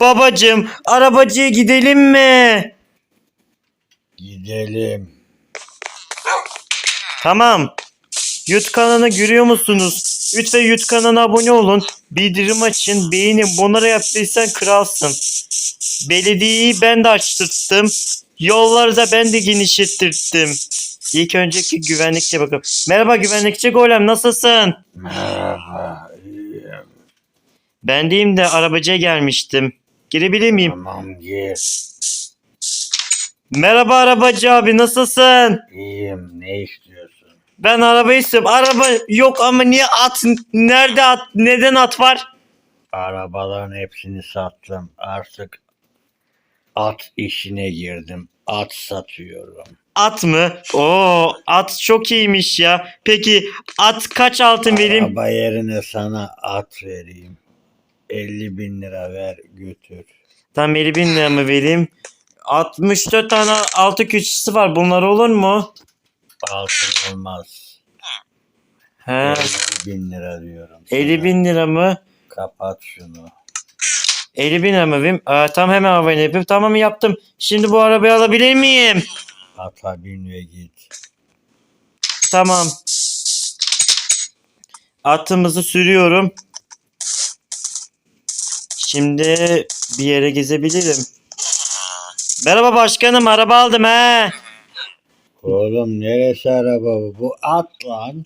Babacım arabacıya gidelim mi? Gidelim. Tamam. YouTube kanalına görüyor musunuz? Lütfen YouTube kanalına abone olun. Bildirim açın. Beğenin. Bunları yaptıysan kralsın. Belediyeyi ben de açtırttım. Yolları da ben de genişlettirdim. İlk önceki güvenlikçe bakalım. Merhaba güvenlikçi Golem nasılsın? Merhaba. Ben deyim de arabacıya gelmiştim. Girebilir miyim? Tamam gir. Merhaba arabacı abi nasılsın? İyiyim. Ne istiyorsun? Ben arabayı istiyorum. Araba yok ama niye at? Nerede at? Neden at var? Arabaların hepsini sattım. Artık at işine girdim. At satıyorum. At mı? Oo, at çok iyiymiş ya. Peki at kaç altın vereyim? Araba yerine sana at vereyim. 50 bin lira ver götür. Tam 50 bin lira mı vereyim? 64 tane altı küçüsü var. Bunlar olur mu? Altın olmaz. He. 50 bin lira diyorum. sana. 50 bin lira mı? Kapat şunu. 50 bin lira mı vereyim? Aa, tam hemen arabayı yapayım. Tamam yaptım. Şimdi bu arabayı alabilir miyim? Ata bin ve git. Tamam. Atımızı sürüyorum. Şimdi bir yere gezebilirim. Merhaba başkanım araba aldım he. Oğlum neresi araba bu? Bu at lan.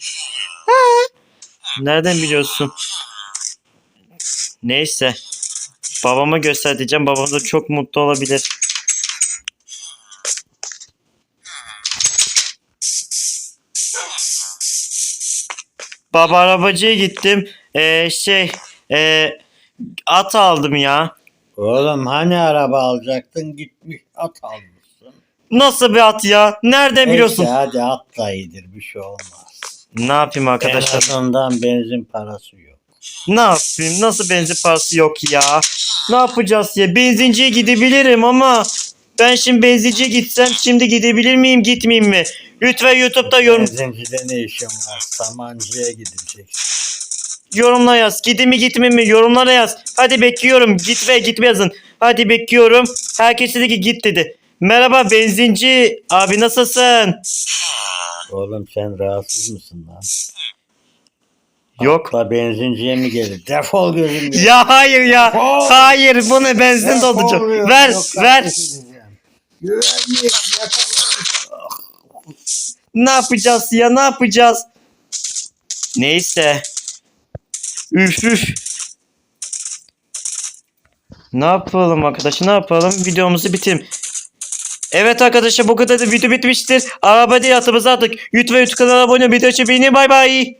Nereden biliyorsun? Neyse. Babama göstereceğim. Babam da çok mutlu olabilir. Baba arabacıya gittim. Ee, şey ee, at aldım ya. Oğlum hani araba alacaktın gitmiş at almışsın. Nasıl bir at ya? Nereden biliyorsun? Neyse hadi at da iyidir bir şey olmaz. Ne yapayım arkadaşlar? Azından benzin parası yok. Ne yapayım? Nasıl benzin parası yok ya? Ne yapacağız ya? Benzinciye gidebilirim ama ben şimdi benzinciye gitsem şimdi gidebilir miyim gitmeyeyim mi? Lütfen YouTube'da yorum, Benzincide ne işin var? Samancı'ya gideceksin. Yorumla yaz. Gideyim mi gitmeyeyim mi? Yorumlara yaz. Hadi bekliyorum. Git ve gitme yazın. Hadi bekliyorum. Herkes dedi ki git dedi. Merhaba benzinci abi nasılsın? Oğlum sen rahatsız mısın lan? Yok. Atla benzinciye mi gelir? Defol gözüm. Ya hayır ya. Defol. Hayır bunu benzin Defol dolduracağım. ya, Ver yok, ver. Güvenlik. Ne yapacağız ya ne yapacağız? Neyse. Üf üf. Ne yapalım arkadaşlar ne yapalım videomuzu bitirelim. Evet arkadaşlar bu kadar da video bitmiştir. Araba değil atımızı attık. YouTube ve YouTube kanalına abone olmayı, video için beğenin. Bay bay.